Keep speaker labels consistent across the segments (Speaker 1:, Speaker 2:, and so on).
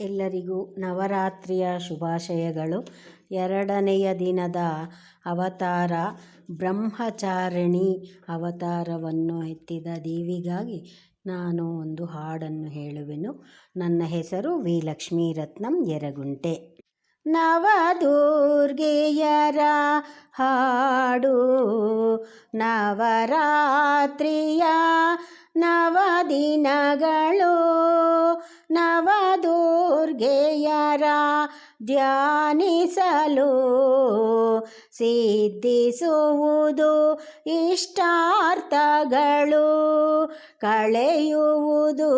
Speaker 1: ಎಲ್ಲರಿಗೂ ನವರಾತ್ರಿಯ ಶುಭಾಶಯಗಳು. ಎರಡನೆಯ ದಿನದ ಅವತಾರ ಬ್ರಹ್ಮಚಾರಿಣಿ ಅವತಾರವನ್ನು ಎತ್ತಿದ ದೇವಿಗಾಗಿ ನಾನು ಒಂದು ಹಾಡನ್ನು ಹೇಳುವೆನು. ನನ್ನ ಹೆಸರು ವಿ ಲಕ್ಷ್ಮೀರತ್ನಂ ಯರಗುಂಟೆ. ನವದುರ್ಗೆಯರ ಹಾಡು, ನವರಾತ್ರಿಯ ನವದಿನಗಳು ನವದುರ್ಗೆಯರ ಧ್ಯಾನಿಸಲು ಸಿದ್ಧಿಸುವುದು ಇಷ್ಟಾರ್ಥಗಳು ಕಳೆಯುವುದು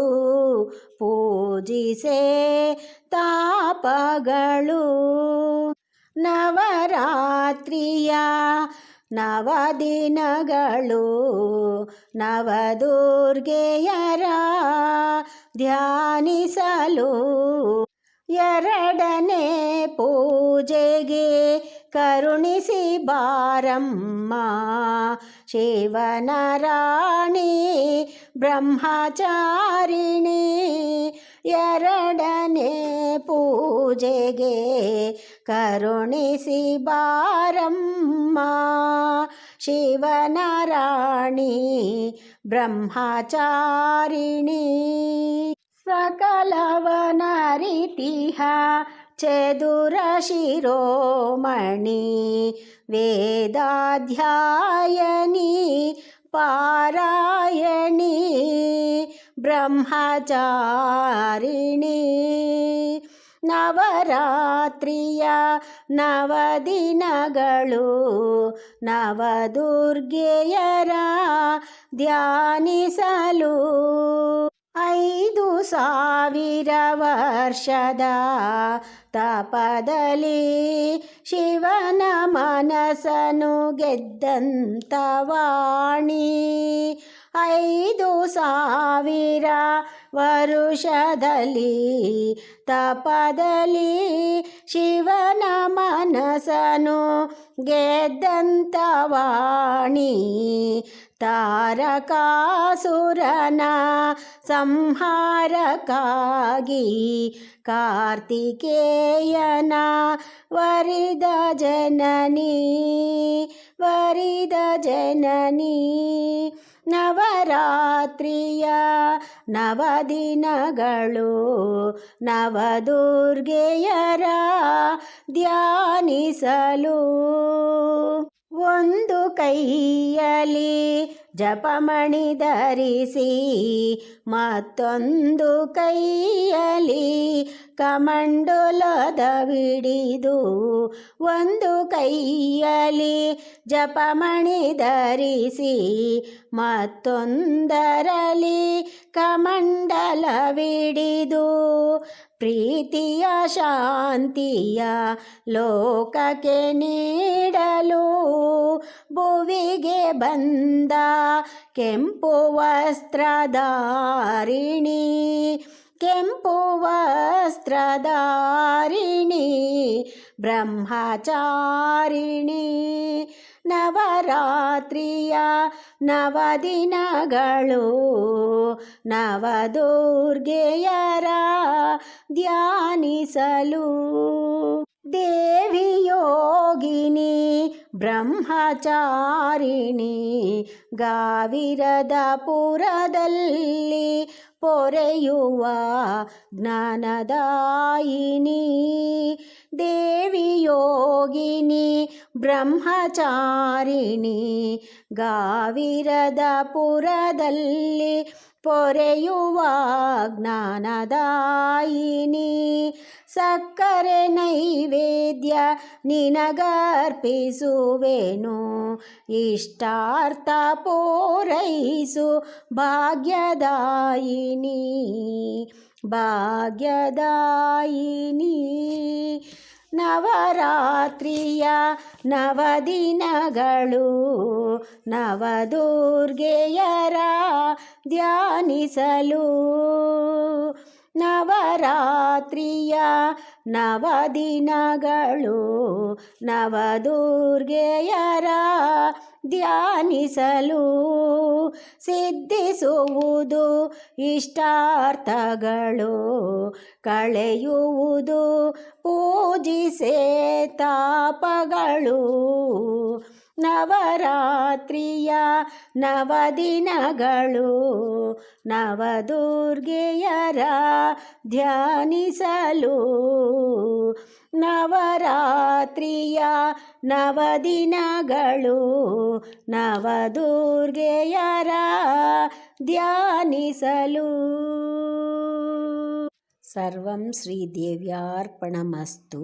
Speaker 1: ಪೂಜಿಸೆ ತಾಪಗಳು. ನವರಾತ್ರಿಯ ನವದಿನಗಳು ನವದುರ್ಗೆಯರ ಧ್ಯಾನಿಸಲು ಎರಡನೇ ಪೂಜೆಗೆ ಕರುಣಿಸಿ ಬಾರಮ್ಮ. ಶಿವನ ರಾಣಿ ಬ್ರಹ್ಮಚಾರಿಣಿ ಎರಡನೇ ಪೂಜೆಗೆ ಕರುಣಿಸಿ ಬಾರಮ್ಮ ಶಿವನ ರಾಣಿ ಬ್ರಹ್ಮಚಾರಿಣಿ ಸಕಲವನ ರೀತಿಹ ಚದುರ ಶಿರೋಮಣಿ ವೇದಾಧ್ಯಾಯನಿ ಪಾರಾಯಣಿ ಬ್ರಹ್ಮಚಾರಿಣಿ ನವರಾತ್ರಿಯ ನವ ದುರ್ಗೇಯರ ಧ್ಯಾನಿಸಲು ಐದು ಸಾವಿರ ವರ್ಷದ ತಪದಲ್ಲಿ ಶಿವನ ಮನಸನು ಗೆದ್ದಂತ ವಾಣಿ. ಐದು ಸಾವಿರ ವರುಷದಲ್ಲಿ ತಪದಲ್ಲಿ ಶಿವನ ಮನಸ್ಸನು ಗೆದ್ದಂತ ವಾಣಿ ತಾರಕಾಸುರನ ಸಂಹಾರಕ್ಕಾಗಿ ಕಾರ್ತಿಕೇಯನ ವರಿದ ಜನನಿ ವರಿದ ಜನನಿ ನವರಾತ್ರಿಯ ನವದಿನಗಳು ನವದುರ್ಗೆಯರ ಧ್ಯಾನಿಸಲು ಒಂದು ಕೈಯಲ್ಲಿ ಜಪಮಣಿ ಧರಿಸಿ ಮತ್ತೊಂದು ಕೈಯಲ್ಲಿ ಕಮಂಡಲದ ಬಿಡಿದು ಒಂದು ಕೈಯಲ್ಲಿ ಜಪಮಣಿ ಧರಿಸಿ ಮತ್ತೊಂದರಲ್ಲಿ ಕಮಂಡಲವಿಡಿದು ಪ್ರೀತಿಯ ಶಾಂತಿಯ ಲೋಕಕ್ಕೆ ನೀಡಲು ಭುವಿಗೆ ಬಂದ ಕೆಂಪು ವಸ್ತ್ರಧಾರಿಣಿ ಕೆಂಪು ವಸ್ತ್ರಧಾರಿಣಿ ಬ್ರಹ್ಮಚಾರಿಣಿ ನವರಾತ್ರಿಯ ನವದಿನಗಳು ನವದುರ್ಗೆಯರ ಧ್ಯಾನಿಸಲು. ದೇವಿಯೋಗಿನಿ ಬ್ರಹ್ಮಚಾರಿಣಿ ಗಾವಿರದ ಪುರದಲ್ಲಿ ಪೊರೆಯುವ ಜ್ಞಾನದಾಯಿನಿ ದೇವಿ ಯೋಗಿನಿ ಬ್ರಹ್ಮಚಾರಿಣಿ ಗಾವಿರದ ಪುರದಲ್ಲಿ ಪೊರೆಯುವ ಜ್ಞಾನದಾಯಿನಿ. ಸಕ್ಕರೆ ನೈವೇದ್ಯ ನಿನಗರ್ಪಿಸುವೆನು. ಇಷ್ಟಾರ್ಥ ಪೂರೈಸು ಭಾಗ್ಯದಾಯಿನಿ. ಭಾಗ್ಯದಾಯಿನಿ. ನವರಾತ್ರಿಯ ನವದಿನಗಳು ನವದುರ್ಗೆಯರ ಧ್ಯಾನಿಸಲು. ನವರಾತ್ರಿಯ ನವದಿನಗಳು ನವದುರ್ಗೆಯರ ಧ್ಯಾನಿಸಲು ಸಿದ್ಧಿಸುವುದು ಇಷ್ಟಾರ್ಥಗಳು ಕಳೆಯುವುದು ಪೂಜಿಸೆ ತಾಪಗಳು ನವರಾತ್ರಿಯ ನವದಿನಗಳು ನವದುರ್ಗೆಯರ ಧ್ಯಾನಿಸಲು ನವರಾತ್ರಿಯ ನವದಿನಗಳು ನವದುರ್ಗೆಯರ ಧ್ಯಾನಿಸಲು. ಸರ್ವಂ ಶ್ರೀದೇವ್ಯಾರ್ಪಣಮಸ್ತು